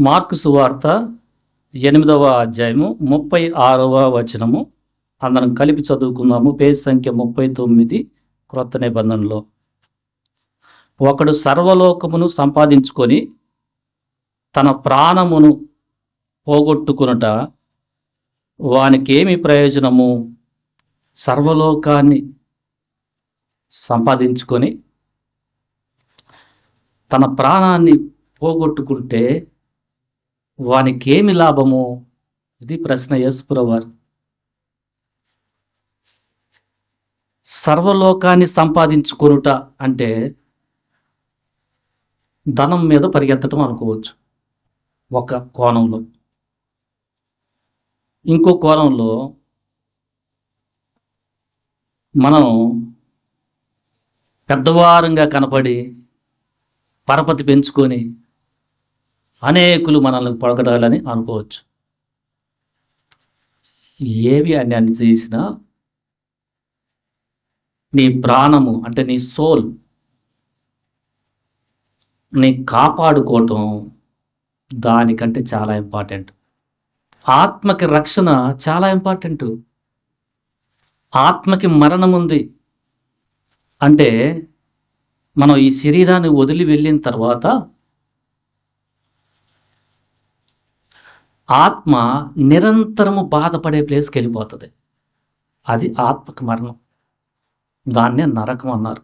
Mark సువార్త ఎనిమిదవ అధ్యాయము ముప్పై ఆరవ వచనము. అందరం కలిపి చదువుకుందాము. పేజ్ సంఖ్య ముప్పై తొమ్మిది క్రొత్త నిబంధనలో. ఒకడు సర్వలోకమును సంపాదించుకొని తన ప్రాణమును పోగొట్టుకునుట వానికేమి ప్రయోజనము? సర్వలోకాన్ని సంపాదించుకొని తన ప్రాణాన్ని పోగొట్టుకుంటే వానికేమి లాభము? ఇది ప్రశ్న యేసుప్రవారు. సర్వలోకాన్ని సంపాదించుకొనుట అంటే ధనం మీద పరిగెత్తడం అనుకోవచ్చు. ఒక కోణంలో. ఇంకో కోణంలో మనం పెద్దవారంగా కనపడి పరపతి పెంచుకొని అనేకులు మనల్ని పొడగడాలని అనుకోవచ్చు. ఏవి అని అని చేసినా నీ ప్రాణము అంటే నీ సోల్ నీ కాపాడుకోవటం దానికంటే చాలా ఇంపార్టెంట్. ఆత్మకి రక్షణ చాలా ఇంపార్టెంట్. ఆత్మకి మరణం ఉంది అంటే మనం ఈ శరీరాన్ని వదిలి వెళ్ళిన తర్వాత ఆత్మ నిరంతరము బాధపడే ప్లేస్కి వెళ్ళిపోతుంది. అది ఆత్మక మరణం. దాన్నే నరకం అన్నారు.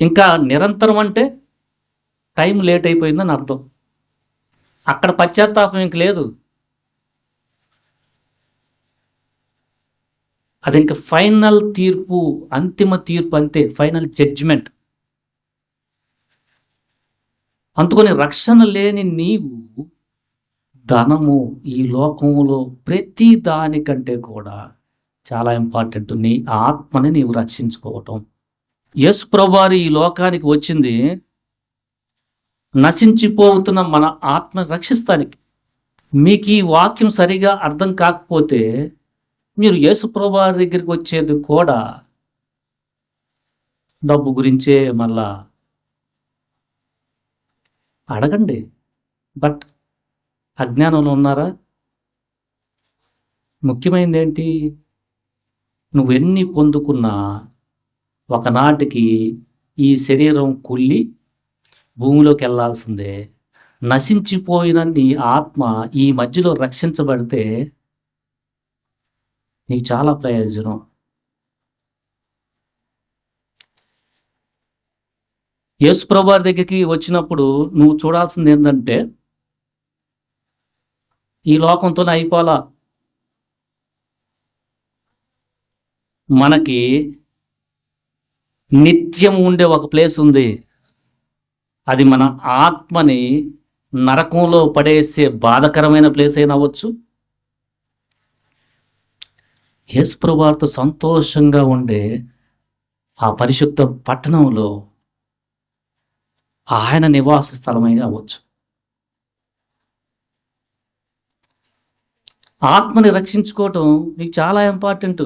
ఇంకా నిరంతరం అంటే టైం లేట్ అయిపోయిందని అర్థం. అక్కడ పశ్చాత్తాపం ఇంక లేదు. అది ఇంకా ఫైనల్ తీర్పు అంతిమ తీర్పు అంతే ఫైనల్ జడ్జిమెంట్. అందుకని రక్షణ లేని నీవు ధనము ఈ లోకంలో ప్రతి దానికంటే కూడా చాలా ఇంపార్టెంట్ నీ ఆత్మని నీవు రక్షించుకోవటం. యశ్ ప్రభువారు ఈ లోకానికి వచ్చింది నశించిపోతున్న మన ఆత్మ రక్షిస్తానికి. మీకు ఈ వాక్యం సరిగా అర్థం కాకపోతే మీరు యేసు ప్రభువారి దగ్గరికి వచ్చేది కూడా డబ్బు గురించే మళ్ళా అడగండి. బట్ అజ్ఞానంలో ఉన్నారా? ముఖ్యమైనది ఏంటి నువ్వెన్ని పొందుకున్నా ఒకనాటికి ఈ శరీరం కుళ్ళి భూమిలోకి వెళ్ళాల్సిందే. నశించిపోయిన నీ ఆత్మ ఈ మధ్యలో రక్షించబడితే నీకు చాలా ప్రయోజనం. యేసు ప్రభువారి దగ్గరికి వచ్చినప్పుడు నువ్వు చూడాల్సింది ఏంటంటే ఈ లోకంతోనే అయిపోలా మనకి నిత్యం ఉండే ఒక ప్లేస్ ఉంది. అది మన ఆత్మని నరకంలో పడేసే బాధకరమైన ప్లేస్ అయినా అవ్వచ్చు. యేసుప్రభువారితో సంతోషంగా ఉండే ఆ పరిశుద్ధ పట్టణంలో ఆయన నివాస స్థలమై అవ్వచ్చు. ఆత్మని రక్షించుకోవటం నీకు చాలా ఇంపార్టెంట్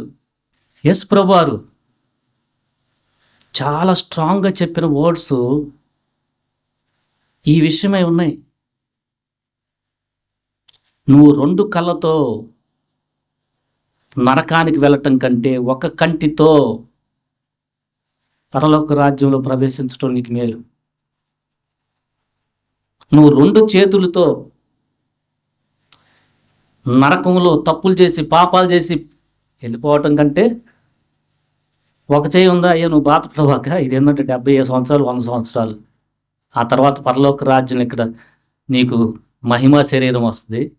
ఎస్ ప్రభువారు చాలా స్ట్రాంగ్గా చెప్పిన వర్డ్స్ ఈ విషయమై ఉన్నాయి. నువ్వు రెండు కళ్ళతో నరకానికి వెళ్ళటం కంటే ఒక కంటితో పరలోక రాజ్యంలో ప్రవేశించడం నీకు మేలు. నువ్వు రెండు చేతులతో నరకంలో తప్పులు చేసి పాపాలు చేసి వెళ్ళిపోవటం కంటే ఒక చేయి ఉందా? అయ్యా నువ్వు బాధపడవాక. ఇదేంటంటే డెబ్బై ఐదు సంవత్సరాలు వంద సంవత్సరాలు. ఆ తర్వాత పరలోక రాజ్యం ఇక్కడ నీకు మహిమా శరీరం వస్తుంది.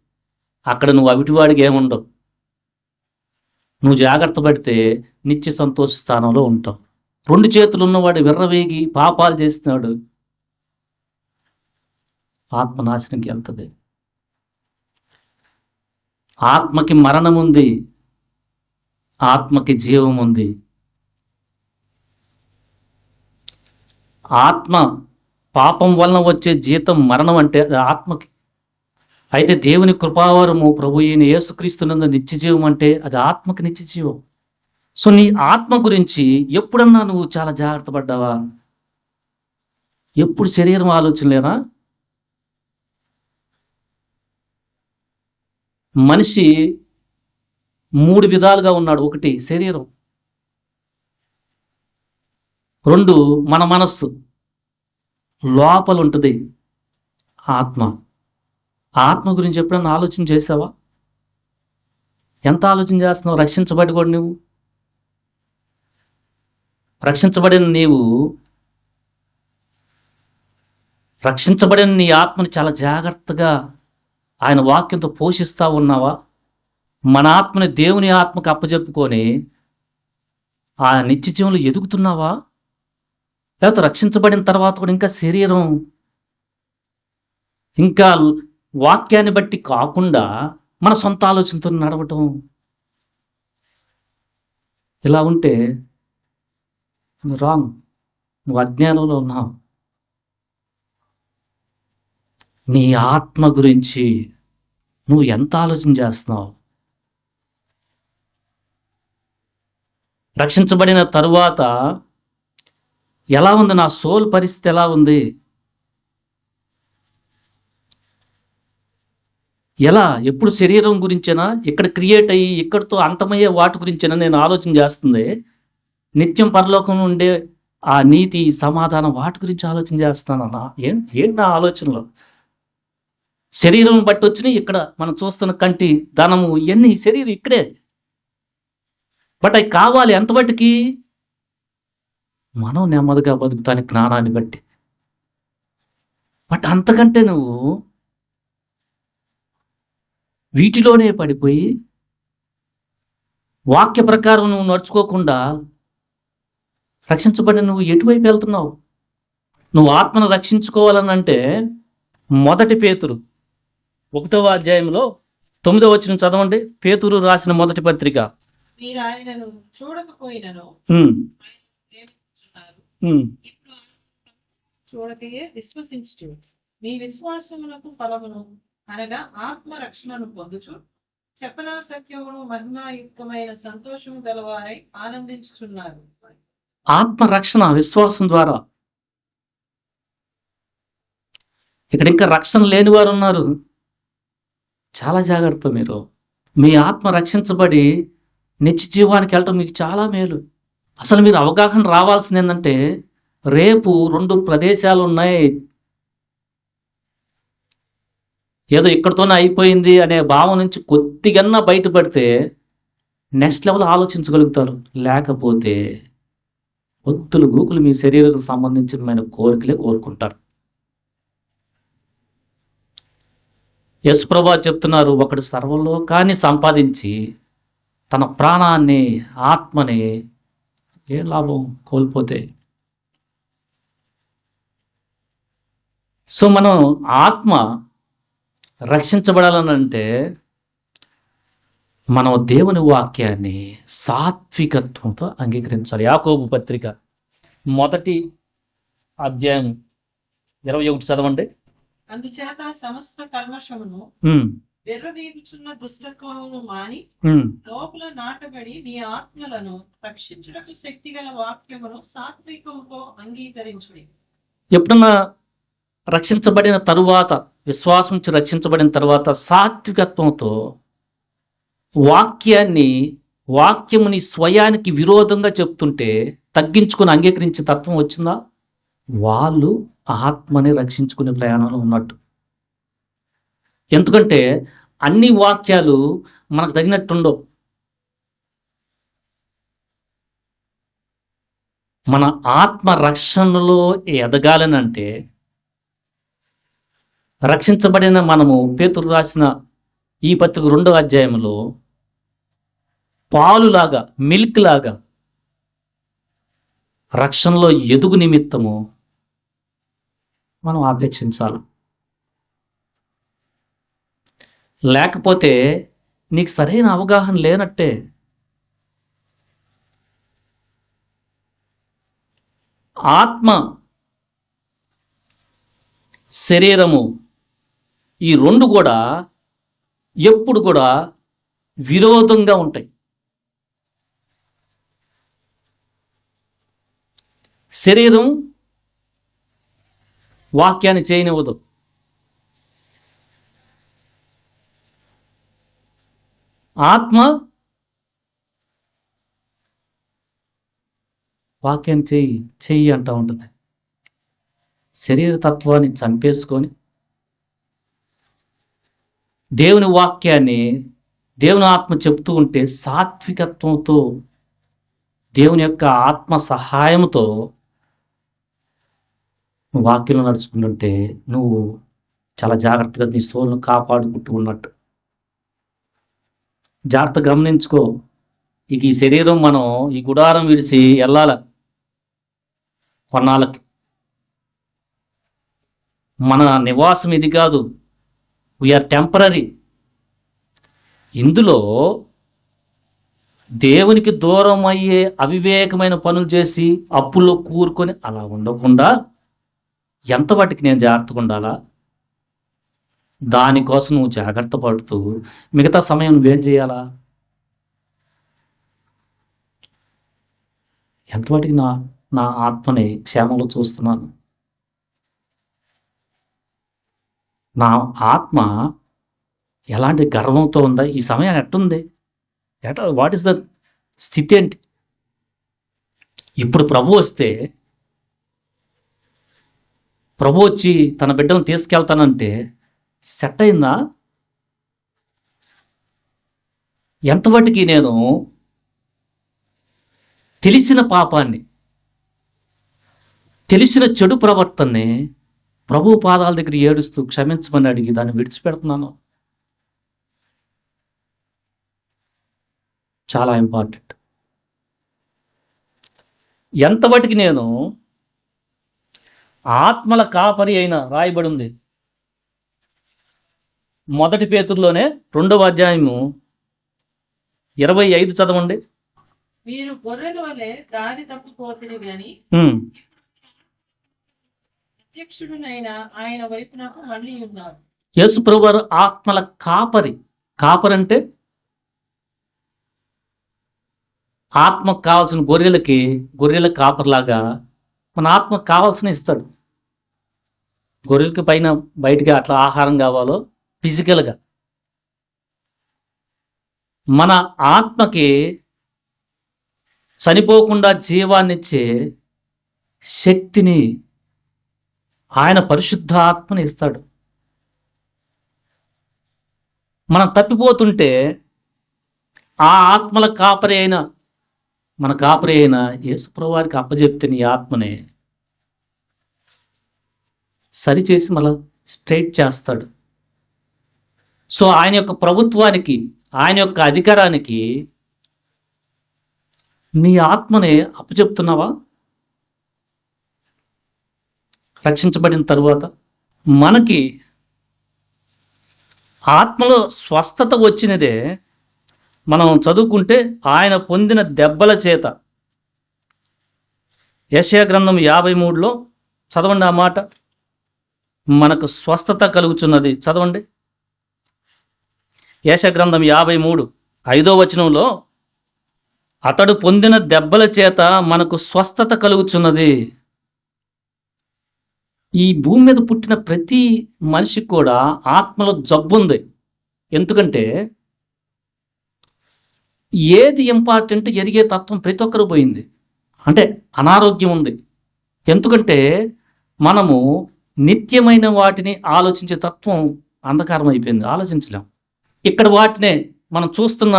అక్కడ నువ్వు అవిటివాడికి ఏముండవు. నువ్వు జాగ్రత్త పడితే నిత్య సంతోష స్థానంలో ఉంటావు. రెండు చేతులు ఉన్నవాడు విర్రవేగి పాపాలు చేస్తున్నాడు. ఆత్మ నాశనంకి వెళ్తుంది. ఆత్మకి మరణం ఉంది ఆత్మకి జీవం ఉంది ఆత్మ పాపం వలన వచ్చే జీతం మరణం అంటే అది ఆత్మకి. అయితే దేవుని కృపావరము ప్రభు ఈయన యేసుక్రీస్తునందు నిత్య జీవం అంటే అది ఆత్మకి నిత్య జీవం. సో నీ ఆత్మ గురించి ఎప్పుడన్నా నువ్వు చాలా జాగ్రత్త పడ్డావా? ఎప్పుడు శరీరం ఆలోచనలేనా మనిషి మూడు విధాలుగా ఉన్నాడు. ఒకటి శరీరం. రెండు మన మనస్సు. లోపల ఉంటుంది ఆత్మ. ఆత్మ గురించి ఎప్పుడన్నా ఆలోచన చేసావా? ఎంత ఆలోచన చేస్తున్నావు? రక్షించబడి కూడా నువ్వు రక్షించబడిన నీవు. రక్షించబడిన నీ ఆత్మని చాలా జాగ్రత్తగా ఆయన వాక్యంతో పోషిస్తూ ఉన్నావా? మన ఆత్మని దేవుని ఆత్మకు అప్పజెప్పుకొని ఆ నిత్య జీవంలో ఎదుగుతున్నావా? లేకపోతే రక్షించబడిన తర్వాత కూడా ఇంకా శరీరం ఇంకా వాక్యాన్ని బట్టి కాకుండా మన సొంత ఆలోచనతో నడవటం. ఇలా ఉంటే రాంగ్. నువ్వు అజ్ఞానంలో ఉన్నావు. నీ ఆత్మ గురించి నువ్వు ఎంత ఆలోచన చేస్తున్నావు? రక్షించబడిన తరువాత ఎలా ఉంది నా సోల్ పరిస్థితి ఎలా ఉంది? ఎలా ఎప్పుడు శరీరం గురించేనా? ఇక్కడ క్రియేట్ అయ్యి ఇక్కడితో అంతమయ్యే వాటి గురించేనా నేను ఆలోచన చేస్తుంది. నిత్యం పరలోకం ఉండే ఆ నీతి సమాధానం వాటి గురించి ఆలోచన చేస్తానన్నా ఏం ఏంటి నా ఆలోచనలో? శరీరం బట్టి వచ్చినాయి ఇక్కడ మనం చూస్తున్న కంటి ధనము ఇవన్నీ శరీరం ఇక్కడే. బట్ అవి కావాలి ఎంతబట్టికి మనం నెమ్మదిగా బతుకుతాను జ్ఞానాన్ని బట్టి. బట్ అంతకంటే నువ్వు వీటిలోనే పడిపోయి వాక్య ప్రకారం నువ్వు నడుచుకోకుండా రక్షించబడిన నువ్వు ఎటువైపు వెళ్తున్నావు? నువ్వు ఆత్మను రక్షించుకోవాలని అంటే మొదటి పేతురు ఒకటవ అధ్యాయంలో తొమ్మిదవ వచ్చిన చదవండి. పేతురు రాసిన మొదటి పత్రిక. విశ్వసించు మీ విశ్వాసములకు ఫలమును అనగా ఆత్మ రక్షణను పొందుచు. చెప్పనా సత్యమును మహిమాయుక్తమైన సంతోషము గలవారై ఆనందించుచున్నారు ఆత్మ రక్షణ విశ్వాసం ద్వారా. ఇక్కడ ఇంకా రక్షణ లేని వారు ఉన్నారు. చాలా జాగ్రత్త మీరు. మీ ఆత్మ రక్షించబడి నిత్య జీవానికి వెళ్ళటం మీకు చాలా మేలు. అసలు మీరు అవగాహన రావాల్సింది ఏంటంటే రేపు రెండు ప్రదేశాలు ఉన్నాయి. ఏదో ఇక్కడితోనే అయిపోయింది అనే భావం నుంచి కొద్దిగన్నా బయటపడితే నెక్స్ట్ లెవెల్ ఆలోచించగలుగుతారు. లేకపోతే ఒత్తులు గూకులు మీ శరీరానికి సంబంధించిన కోరికలే కోరుకుంటారు. యశుప్రభా చెప్తున్నారు ఒకడు సర్వలోకాన్ని సంపాదించి తన ప్రాణాన్ని ఆత్మని ఏ లాభం కోల్పోతే? సో మనం ఆత్మ రక్షించబడాలని అంటే మనం దేవుని వాక్యాన్ని సాత్వికత్వంతో అంగీకరించాలి. యాకోబు పత్రిక మొదటి అధ్యాయం ఇరవై ఒకటి చదవండి. అందుచేత సమస్త కర్మశమును ఉమ్, వెర్రవీగుచున్న దుష్టత్వమును మాని. లోపల నాటబడి నీ ఆత్మలను రక్షించుటకు శక్తిగల వాక్యమును సాత్వికముతో అంగీకరించుడి. ఎప్పుడన్నా రక్షించబడిన తరువాత విశ్వాసం నుంచి రక్షించబడిన తర్వాత సాత్వికత్వంతో వాక్యాన్ని వాక్యముని స్వయానికి విరోధంగా చెప్తుంటే తగ్గించుకుని అంగీకరించే తత్వం వచ్చిందా? వాళ్ళు ఆత్మని రక్షించుకునే ప్రయాణంలో ఉన్నట్టు. ఎందుకంటే అన్ని వాక్యాలు మనకు తగినట్టుండవు. మన ఆత్మ రక్షణలో ఎదగాలని అంటే రక్షించబడిన మనము పేతురు రాసిన ఈ పత్రిక రెండో అధ్యాయంలో పాలులాగా మిల్క్ లాగా రక్షణలో ఎదుగు నిమిత్తము మనం ఆపేక్షించాలి. లేకపోతే నీకు సరైన అవగాహన లేనట్టే. ఆత్మ శరీరము ఈ రెండు కూడా ఎప్పుడు కూడా విరోధంగా ఉంటాయి. శరీరం వాక్యాన్ని చేయనివ్వదు. ఆత్మ వాక్యాన్ని చెయ్యి చెయ్యి అంటూ ఉంటుంది. శరీర తత్వాన్ని చంపేసుకొని దేవుని వాక్యాన్ని దేవుని ఆత్మ చెప్తూ ఉంటే సాత్వికత్వంతో దేవుని యొక్క ఆత్మ సహాయంతో నువ్వు వాక్యంలో నడుచుకుంటుంటే నువ్వు చాలా జాగ్రత్తగా నీ సోల్ను కాపాడుకుంటూ ఉన్నట్టు. జాగ్రత్త గమనించుకో. ఇక ఈ శరీరం మనం ఈ గుడారం విడిచి వెళ్ళాల కొన్నాళ్ళకి. మన నివాసం ఇది కాదు. వీఆర్ టెంపరీ ఇందులో దేవునికి దూరం అయ్యే అవివేకమైన పనులు చేసి అప్పుల్లో కూరుకొని అలా ఉండకుండా ఎంత వాటికి నేను జాగ్రత్తగా ఉండాలా? దానికోసం నువ్వు జాగ్రత్త పడుతూ మిగతా సమయం నువ్వేం చేయాలా? ఎంతవాటికి నా నా ఆత్మని క్షేమంలో చూస్తున్నాను? నా ఆత్మ ఎలాంటి గర్వంతో ఉందా? ఈ సమయం ఎట్టుంది? ఎట వాట్ ఇస్ ద స్థితి ఏంటి? ఇప్పుడు ప్రభు వస్తే ప్రభు వచ్చి తన బిడ్డను తీసుకెళ్తానంటే సెట్ అయిందా? ఎంతవటికి నేను తెలిసిన పాపాన్ని తెలిసిన చెడు ప్రవర్తనని ప్రభు పాదాల దగ్గర ఏడుస్తూ క్షమించమని అడిగి దాన్ని విడిచిపెడుతున్నాను. చాలా ఇంపార్టెంట్. ఎంతవటికి నేను ఆత్మల కాపరి అయిన రాయబడి ఉంది మొదటి పేతుల్లోనే రెండవ అధ్యాయము ఇరవై ఐదు చదవండి. మీరు గొర్రెల వలె దారి తప్పిపోతుంది గాని ఉమ్, అధ్యక్షుడునైన ఆయన వైపునకు మళ్ళీ ఉన్నారు. యేసు ప్రభు వారు ఆత్మల కాపరి. కాపరి అంటే ఆత్మకు కావాల్సిన గొర్రెలకి గొర్రెల కాపరిలాగా మన ఆత్మకు కావాల్సిన ఇస్తాడు. గొర్రెలకి పైన బయటికి అట్లా ఆహారం కావాలో ఫిజికల్గా. మన ఆత్మకి చనిపోకుండా జీవాన్నిచ్చే శక్తిని ఆయన పరిశుద్ధ ఆత్మని ఇస్తాడు. మనం తప్పిపోతుంటే ఆ ఆత్మల కాపరి అయిన మన కాపరి అయిన యేసుప్రవారికి అప్పజెప్తే నీ ఆత్మనే సరిచేసి మళ్ళా స్ట్రైట్ చేస్తాడు. సో ఆయన యొక్క ప్రభుత్వానికి ఆయన యొక్క అధికారానికి నీ ఆత్మని అప్పచెప్తున్నావా? రక్షించబడిన తరువాత మనకి ఆత్మలో స్వస్థత వచ్చినదే మనం చదువుకుంటే ఆయన పొందిన దెబ్బల చేత. యశయ గ్రంథం యాభై మూడులో చదవండి ఆ మాట. మనకు స్వస్థత కలుగుచున్నది. చదవండి. యశ గ్రంథం యాభై మూడు ఐదో వచనంలో అతడు పొందిన దెబ్బల చేత మనకు స్వస్థత కలుగుచున్నది. ఈ భూమి మీద పుట్టిన ప్రతి మనిషికి కూడా ఆత్మలో జబ్బు ఉంది. ఎందుకంటే ఏది ఇంపార్టెంట్ ఎరిగే తత్వం ప్రతి ఒక్కరు పోయింది. అంటే అనారోగ్యం ఉంది. ఎందుకంటే మనము నిత్యమైన వాటిని ఆలోచించే తత్వం అంధకారం అయిపోయింది ఆలోచించలేం. ఇక్కడ వాటినే మనం చూస్తున్న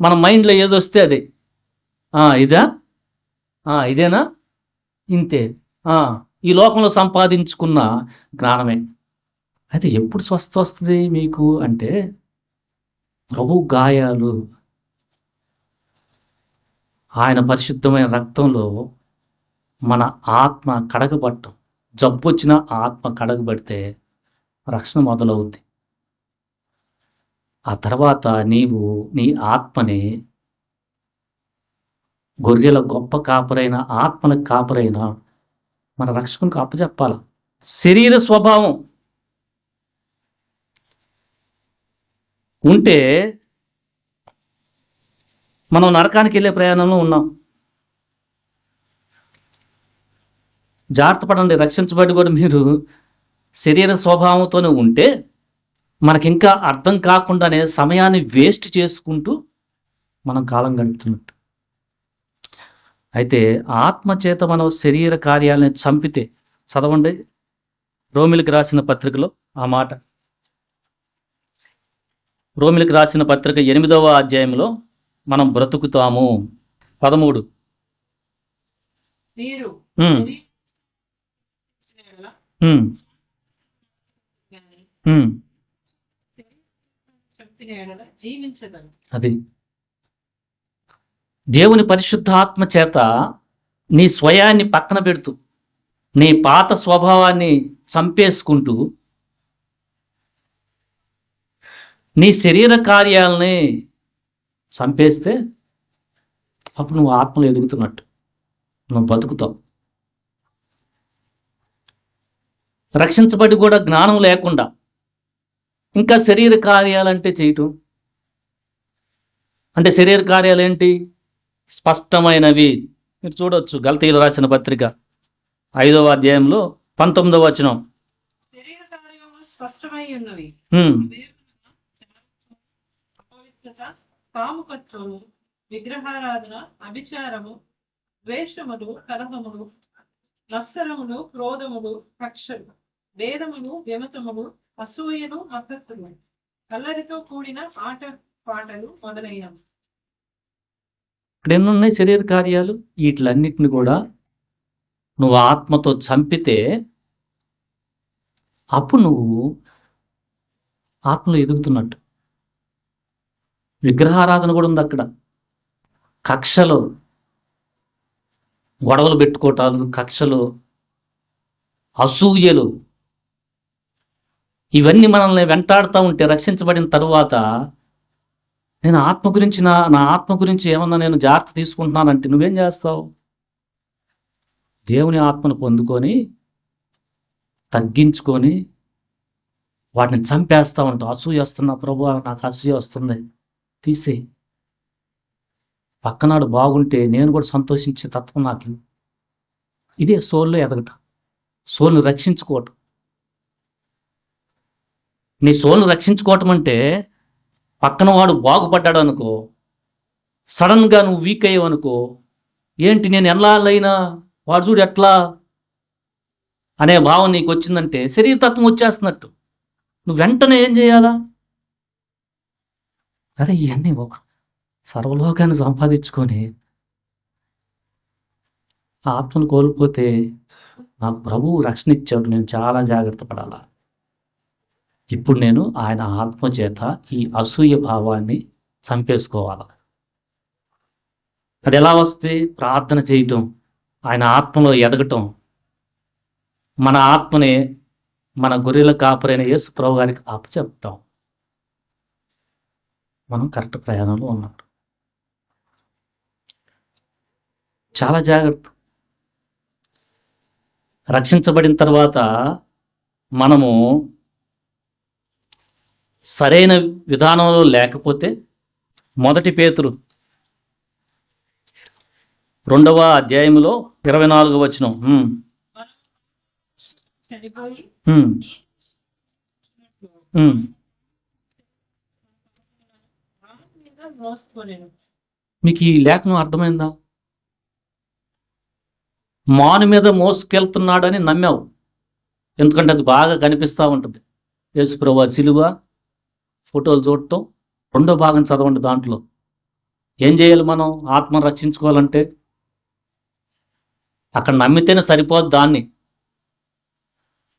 మన మైండ్లో ఏదొస్తే వస్తే అది. ఇదా? ఇదేనా? ఇంతే. ఈ లోకంలో సంపాదించుకున్న జ్ఞానమే. అయితే ఎప్పుడు స్వస్థ వస్తుంది మీకు? అంటే ప్రభు గాయాలు. ఆయన పరిశుద్ధమైన రక్తంలో మన ఆత్మ కడగబట్టం. జబ్బు వచ్చిన ఆత్మ కడగబెడితే రక్షణ మొదలవుద్ది. ఆ తర్వాత నీవు నీ ఆత్మని గొర్రెల గొప్ప కాపరైన ఆత్మల కాపరైన మన రక్షకునికి అప్పచెప్పాల శరీర స్వభావం ఉంటే మనం నరకానికి వెళ్ళే ప్రయాణంలో ఉన్నాం. జాగ్రత్త పడండి రక్షించబడి కూడా మీరు. శరీర స్వభావంతోనే ఉంటే మనకి ఇంకా అర్థం కాకుండానే సమయాన్ని వేస్ట్ చేసుకుంటూ మనం కాలం గడుపుతున్నట్టు. అయితే ఆత్మ చేత మనం శరీర కార్యాలను చంపితే చదవండి రోమిలికి రాసిన పత్రికలో ఆ మాట. రోమిలికి రాసిన పత్రిక ఎనిమిదవ అధ్యాయంలో మనం బ్రతుకుతాము. పదమూడు. మీరు అది. దేవుని పరిశుద్ధాత్మ చేత నీ స్వయాన్ని పక్కన పెడుతూ నీ పాత స్వభావాన్ని చంపేసుకుంటూ నీ శరీర కార్యాలని చంపేస్తే అప్పుడు నువ్వు ఆత్మలు ఎదుగుతున్నట్టు. నువ్వు బతుకుతావు. రక్షించబడి కూడా జ్ఞానం లేకుండా ఇంకా శరీర కార్యాలంటే చేయటం? అంటే శరీర కార్యాలు ఏంటి? స్పష్టమైనవి. మీరు చూడొచ్చు గల్తీలు రాసిన పత్రిక ఐదవ అధ్యాయంలో పంతొమ్మిదవ వచనం. కాముకత్వము విగ్రహారాధన అభిచారము ద్వేషములు కలహములు మత్సరములు క్రోధములు కక్షలు భేదములు వ్యమతములు అసూయను మద్దతులు కల్లరితో కూడిన ఆట పాటలు మొదలైనవి. ఇక్కడ ఉన్నాయి శరీర కార్యాలు? వీటిలన్నిటిని కూడా నువ్వు ఆత్మతో చంపితే అప్పుడు నువ్వు ఆత్మలో ఎదుగుతున్నట్టు. విగ్రహారాధన కూడా ఉంది అక్కడ. కక్షలో గొడవలు పెట్టుకోవటాలు కక్షలు అసూయలు ఇవన్నీ మనల్ని వెంటాడుతూ ఉంటే రక్షించబడిన తరువాత నేను ఆత్మ గురించి నా నా ఆత్మ గురించి ఏమన్నా నేను జాగ్రత్త తీసుకుంటున్నానంటే నువ్వేం చేస్తావు? దేవుని ఆత్మను పొందుకొని తగ్గించుకొని వాటిని చంపేస్తా ఉంటావు. అసూయ వస్తున్నా ప్రభు నాకు అసూయ వస్తుంది. తీసేయి. పక్కనాడు బాగుంటే నేను కూడా సంతోషించే తత్వం నాకు ఇదే. సోల్లో ఎదగట. సోల్ని రక్షించుకోవటం. నీ సోల్ని రక్షించుకోవటం అంటే పక్కన వాడు బాగుపడ్డాడు అనుకో సడన్గా నువ్వు వీక్ అయ్యావు అనుకో ఏంటి నేను ఎన్నాళ్ళైనా వాడు చూడు ఎట్లా అనే భావం నీకు వచ్చిందంటే శరీరతత్వం వచ్చేస్తున్నట్టు. నువ్వు వెంటనే ఏం చేయాలా? అరే ఇవన్నీ సర్వలోకాన్ని సంపాదించుకొని ఆ ఆత్మను కోల్పోతే నాకు ప్రభువు రక్షణ ఇచ్చాడు నేను చాలా జాగ్రత్త పడాలా? ఇప్పుడు నేను ఆయన ఆత్మ చేత ఈ అసూయ భావాన్ని చంపేసుకోవాలి? అది ఎలా వస్తే ప్రార్థన చేయటం ఆయన ఆత్మలో ఎదగటం మన ఆత్మని మన గొర్రెల కాపరైన యేసు ప్రభు గారికి అప్పచెప్పటం. మనం కరెక్ట్ ప్రయాణంలో ఉన్నాం. చాలా జాగ్రత్త. రక్షించబడిన తర్వాత మనము సరైన విధానంలో లేకపోతే మొదటి పేతురు రెండవ అధ్యాయంలో ఇరవై నాలుగు వచనం. మీకు ఈ లేఖనం అర్థమైందా? మాను మీద మోసుకెళ్తున్నాడని నమ్మావు. ఎందుకంటే అది బాగా కనిపిస్తూ ఉంటుంది. యేసుప్రభు సిలువ ఫోటోలు చూడటం రెండో భాగం చదవండి దాంట్లో. ఏం చేయాలి మనం? ఆత్మను రక్షించుకోవాలంటే? అక్కడ నమ్మితేనే సరిపోదు దాన్ని.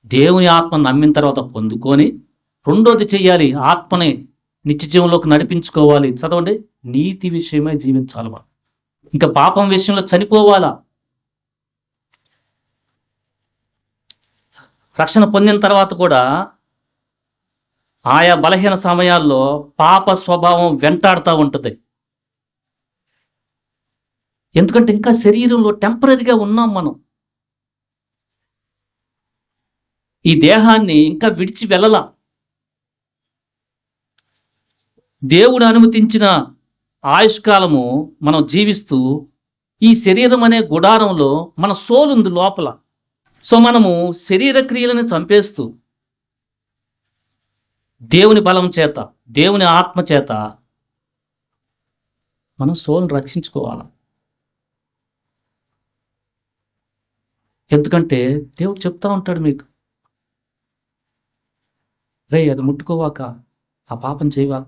దేవుని ఆత్మ నమ్మిన తర్వాత పొందుకొని రెండోది చెయ్యాలి ఆత్మని నిత్య జీవంలోకి నడిపించుకోవాలి. చదవండి నీతి విషయమై జీవించాలి మనం. ఇంకా పాపం విషయంలో చనిపోవాలా? రక్షణ పొందిన తర్వాత కూడా ఆయా బలహీన సమయాల్లో పాప స్వభావం వెంటాడుతూ ఉంటుంది. ఎందుకంటే ఇంకా శరీరంలో టెంపరీగా ఉన్నాం మనం. ఈ దేహాన్ని ఇంకా విడిచి వెళ్ళలా. దేవుడు అనుమతించిన ఆయుష్కాలము మనం జీవిస్తూ ఈ శరీరం అనే గుడారంలో మన సోల్ ఉంది లోపల. సో మనము శరీర క్రియలను చంపేస్తూ దేవుని బలం చేత దేవుని ఆత్మ చేత మనం సోల్ని రక్షించుకోవాలి. ఎందుకంటే దేవుడు చెప్తా ఉంటాడు మీకు. రే అది ముట్టుకోవాక ఆ పాపం చేయవాక.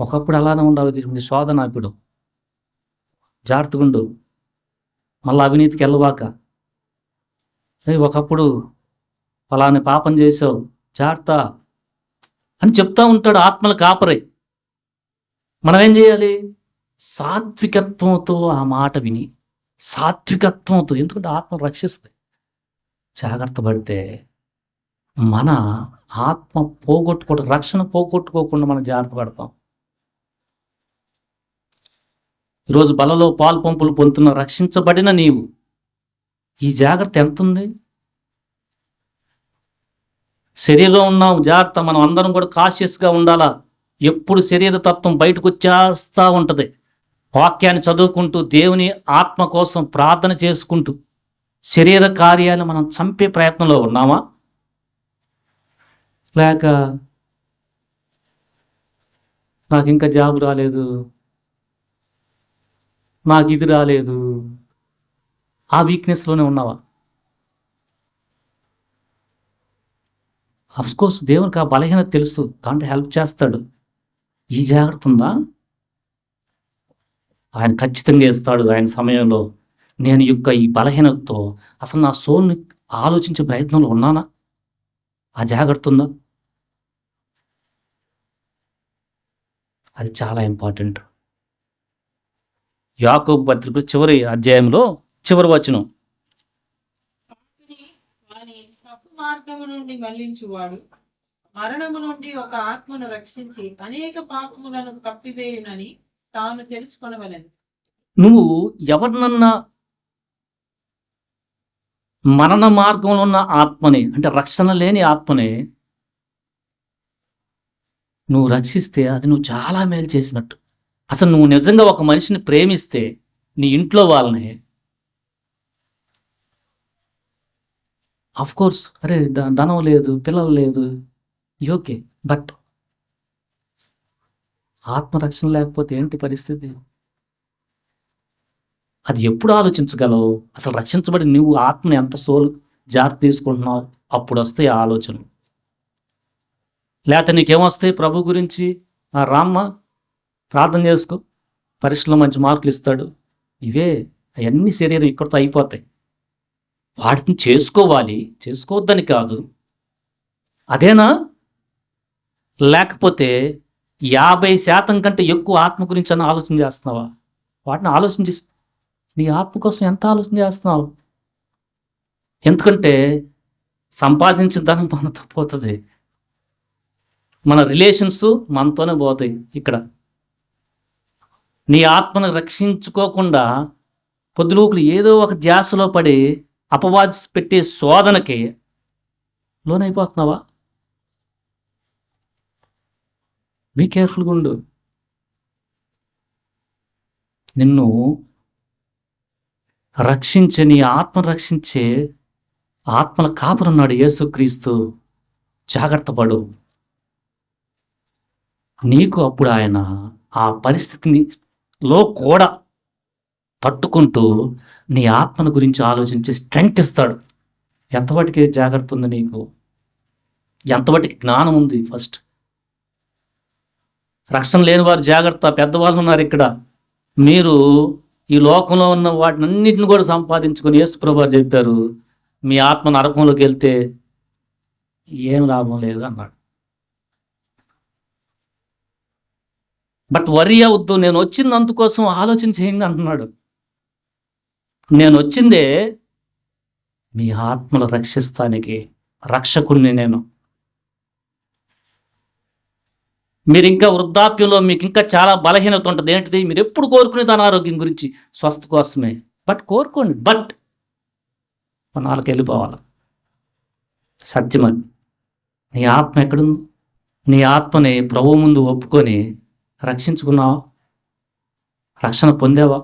ఒకప్పుడు అలానే ఉండవు ఇది నీ శోధన ఇప్పుడు. జాగ్రత్తగుండు మళ్ళీ అవినీతికి వెళ్ళవాక. రే ఒకప్పుడు అలానే పాపం చేసావు. జాగ్రత్త అని చెప్తా ఉంటాడు ఆత్మల కాపరే. మనం ఏం చేయాలి? సాత్వికత్వంతో ఆ మాట విని సాత్వికత్వంతో ఎందుకంటే ఆత్మ రక్షిస్తాయి. జాగ్రత్త పడితే మన ఆత్మ పోగొట్టుకోవడం రక్షణ పోగొట్టుకోకుండా మనం జాగ్రత్త పడతాం. ఈరోజు బలలో పాలు పంపులు పొందుతున్న రక్షించబడిన నీవు. ఈ జాగ్రత్త ఎంత ఉంది శరీరంలో ఉన్నాం జాగ్రత్త మనం అందరం కూడా కాషియస్గా ఉండాలా? ఎప్పుడు శరీర తత్వం బయటకు వచ్చేస్తూ ఉంటుంది. వాక్యాన్ని చదువుకుంటూ దేవుని ఆత్మ కోసం ప్రార్థన చేసుకుంటూ శరీర కార్యాలు మనం చంపే ప్రయత్నంలో ఉన్నామా? లేక నాకు ఇంకా జాబ్ రాలేదు. నాకు ఇది రాలేదు. ఆ వీక్నెస్లోనే ఉన్నావా? కోర్స్ దేవునికి ఆ బలహీనత తెలుసు. దాంట్లో హెల్ప్ చేస్తాడు. ఈ జాగ్రత్త ఉందా? ఆయన ఖచ్చితంగా ఇస్తాడు ఆయన సమయంలో. నేను యొక్క ఈ బలహీనతతో అసలు నా సోల్ని ఆలోచించే ప్రయత్నంలో ఉన్నానా? ఆ జాగ్రత్త ఉందా? అది చాలా ఇంపార్టెంట్ యాకోబు పత్రిక చివరి అధ్యాయంలో చివరి వచనం పాపిని వాని తప్పు నుండి మళ్ళించువాడు మరణము నుండి ఒక ఆత్మను రక్షించి అనేక పాపములను కప్పివేయునని తాను తెలుసుకొనవలెను. నువ్వు ఎవరినన్నా మరణ మార్గంలో ఉన్న ఆత్మని అంటే రక్షణ లేని ఆత్మని నువ్వు రక్షిస్తే అది నువ్వు చాలా మేలు చేసినట్టు. అసలు నువ్వు నిజంగా ఒక మనిషిని ప్రేమిస్తే నీ ఇంట్లో వాళ్ళని అఫ్ కోర్స్ అరే ద- ధనం లేదు పిల్లలు లేదు. ఓకే బట్ ఆత్మరక్షణ లేకపోతే ఏంటి పరిస్థితి? అది ఎప్పుడు ఆలోచించగలవు? అసలు రక్షించబడి నువ్వు ఆత్మని ఎంత సోల్ జాగ్రత్త తీసుకుంటున్నావు? అప్పుడు వస్తాయి ఆ ఆలోచనలు. లేకపోతే నీకేమొస్తాయి ప్రభు గురించి? ఆ రామ్మ ప్రార్థన చేసుకో. పరీక్షలో మంచి మార్కులు ఇస్తాడు. ఇవే అవన్నీ శరీరం ఇక్కడితో అయిపోతాయి. వాటిని చేసుకోవాలి. చేసుకోవద్దని కాదు. అదేనా? లేకపోతే యాభై శాతం కంటే ఎక్కువ ఆత్మ గురించి అని ఆలోచన చేస్తున్నావా? వాటిని ఆలోచన చేసి నీ ఆత్మ కోసం ఎంత ఆలోచన చేస్తున్నావు? ఎందుకంటే సంపాదించిన ధనం మనతో పోతుంది. మన రిలేషన్స్ మనతోనే పోతాయి ఇక్కడ. నీ ఆత్మను రక్షించుకోకుండా పొద్దులోకులు ఏదో ఒక ధ్యాసలో పడి అపవాది పెట్టే శోధనకి లోనైపోతున్నావా? బీ కేర్ఫుల్గా ఉండు నిన్ను రక్షించే నీ ఆత్మ రక్షించే ఆత్మల కాపురున్నాడు యేసుక్రీస్తు. జాగ్రత్త పడు. నీకు అప్పుడు ఆయన ఆ పరిస్థితిని లో కూడా తట్టుకుంటూ నీ ఆత్మను గురించి ఆలోచించి స్ట్రెంగ్త్ ఇస్తాడు. ఎంతవాటికి జాగ్రత్త ఉంది నీకు? ఎంతవాటికి జ్ఞానం ఉంది ఫస్ట్ రక్షణ లేని వారు జాగ్రత్త పెద్దవాళ్ళు ఉన్నారు ఇక్కడ. మీరు ఈ లోకంలో ఉన్న వాటిని అన్నింటిని కూడా సంపాదించుకొని యేసుప్రభు చెప్పారు మీ ఆత్మ నరకంలోకి వెళ్తే ఏం లాభం లేదు అన్నాడు. బట్ వరి అవద్దు నేను వచ్చింది అందుకోసం ఆలోచన చేయండి అంటున్నాడు నేను వచ్చిందే మీ ఆత్మను రక్షిస్తానికి రక్షకుడిని నేను. మీరు ఇంకా వృద్ధాప్యంలో మీకు ఇంకా చాలా బలహీనత ఉంటుంది. ఏంటిది? మీరు ఎప్పుడు కోరుకునేది అనారోగ్యం గురించి? స్వస్థ కోసమే. బట్ కోరుకోండి. బట్ నాలుగు వెళ్ళిపోవాలి సత్యమని నీ ఆత్మ ఎక్కడుంది? నీ ఆత్మని ప్రభు ముందు ఒప్పుకొని రక్షించుకున్నావా? రక్షణ పొందావా?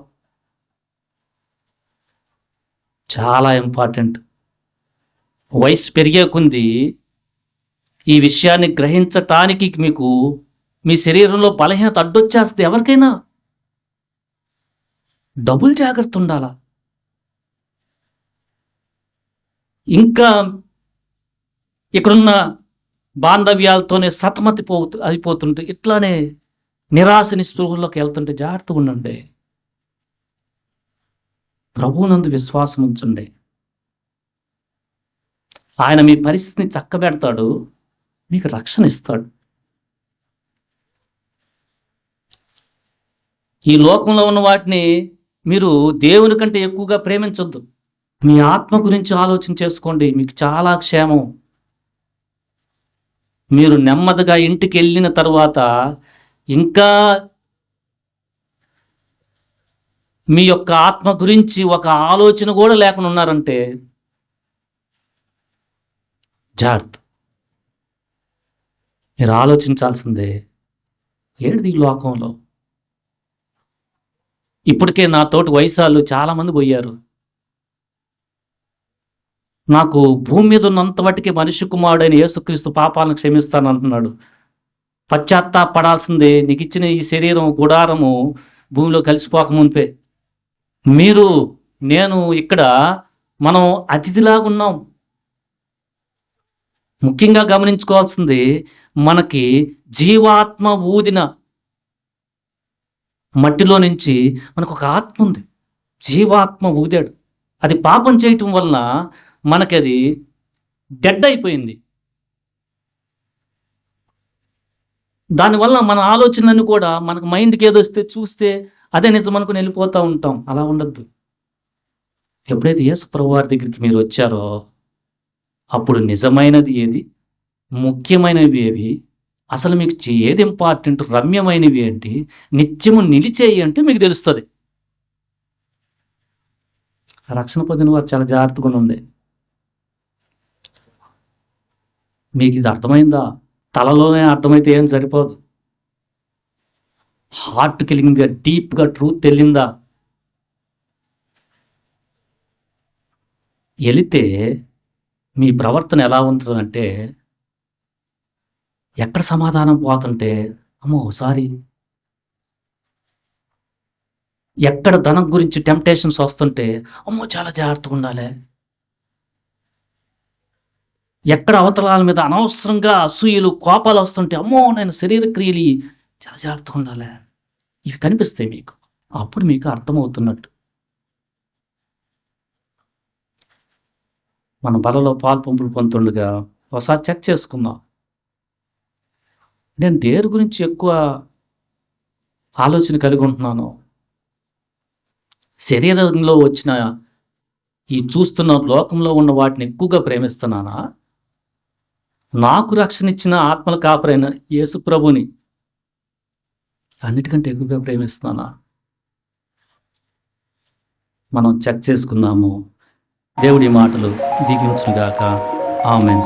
చాలా ఇంపార్టెంట్. వయసు పెరిగే కొంది ఈ విషయాన్ని గ్రహించటానికి మీకు మీ శరీరంలో బలహీనత అడ్డొచ్చేస్తుంది ఎవరికైనా. డబుల్ జాగ్రత్త ఉండాలా? ఇంకా ఇక్కడున్న బాంధవ్యాలతోనే సతమతి పోతు అయిపోతుంటే ఇట్లానే నిరాశ నిస్పృహల్లోకి వెళ్తుంటే జాగ్రత్తగా ఉండండి. ప్రభువునందు విశ్వాసం ఉంచండి. ఆయన మీ పరిస్థితిని చక్కబెడతాడు మీకు రక్షణ ఇస్తాడు. ఈ లోకంలో ఉన్న వాటిని మీరు దేవుని కంటే ఎక్కువగా ప్రేమించొద్దు. మీ ఆత్మ గురించి ఆలోచన చేసుకోండి మీకు చాలా క్షేమం. మీరు నెమ్మదిగా ఇంటికి వెళ్ళిన తర్వాత ఇంకా మీ యొక్క ఆత్మ గురించి ఒక ఆలోచన కూడా లేకుండా ఉన్నారంటే జాగ్రత్త. మీరు ఆలోచించాల్సిందే ఏంటిది ఈ లోకంలో? ఇప్పటికే నా తోటి వయసాళ్ళు చాలామంది పోయారు. నాకు భూమి మీద ఉన్నంత వాటికి మనిషి కుమారుడైన యేసుక్రీస్తు పాపాలను క్షమిస్తానంటున్నాడు. పశ్చాత్తాపడాల్సిందే నీకు ఇచ్చిన ఈ శరీరం గుడారము భూమిలో కలిసిపోక మునిపే మీరు నేను ఇక్కడ మనం అతిథిలాగా ఉన్నాం. ముఖ్యంగా గమనించుకోవాల్సింది మనకి జీవాత్మ ఊదిన మట్టిలో నుంచి మనకు ఒక ఆత్మ ఉంది. జీవాత్మ ఊదాడు. అది పాపం చేయటం వలన మనకి అది డెడ్ అయిపోయింది. దానివల్ల మన ఆలోచనలన్నీ కూడా మనకు మైండ్కి ఏదో వస్తే చూస్తే అదే నిజం అనుకుని వెళ్ళిపోతూ ఉంటాం. అలా ఉండద్దు. ఎప్పుడైతే యేసు ప్రభు వారి దగ్గరికి మీరు వచ్చారో అప్పుడు నిజమైనది ఏది? ముఖ్యమైనవి ఏవి? అసలు మీకు ఏది ఇంపార్టెంట్? రమ్యమైనవి ఏంటి? నిత్యము నిలిచేయి అంటే మీకు తెలుస్తుంది. రక్షణ పొందిన వారు చాలా జాగ్రత్తగా ఉంది మీకు ఇది అర్థమైందా? తలలోనే అర్థమైతే ఏం సరిపోదు. హార్ట్కి వెళ్ళిందిగా డీప్గా ట్రూత్ తెలిందా? వెళితే మీ ప్రవర్తన ఎలా ఉంటుందంటే ఎక్కడ సమాధానం పోతుంటే అమ్మో సారీ ఎక్కడ ధనం గురించి టెంప్టేషన్స్ వస్తుంటే అమ్మో చాలా జాగ్రత్తగా ఉండాలి. ఎక్కడ అవతలాల మీద అనవసరంగా అసూయలు కోపాలు వస్తుంటే అమ్మో నేను శరీర క్రియలు చాలా జాగ్రత్తగా ఉండాలి ఇవి కనిపిస్తాయి మీకు. అప్పుడు మీకు అర్థమవుతున్నట్టు. మన బలలో పాలు పంపులు పొందుతుండగా ఒకసారి చెక్ చేసుకుందాం. నేను దేని గురించి ఎక్కువ ఆలోచన కలిగి ఉంటున్నాను? శరీరంలో వచ్చిన ఈ చూస్తున్న లోకంలో ఉన్న వాటిని ఎక్కువగా ప్రేమిస్తున్నానా? నాకు రక్షణ ఇచ్చిన ఆత్మల కాపరైన యేసు ప్రభుని అన్నిటికంటే ఎక్కువగా ప్రేమిస్తున్నానా? మనం చెక్ చేసుకుందాము. దేవుడి మాటలు దీవించుగాక ఆమెన్.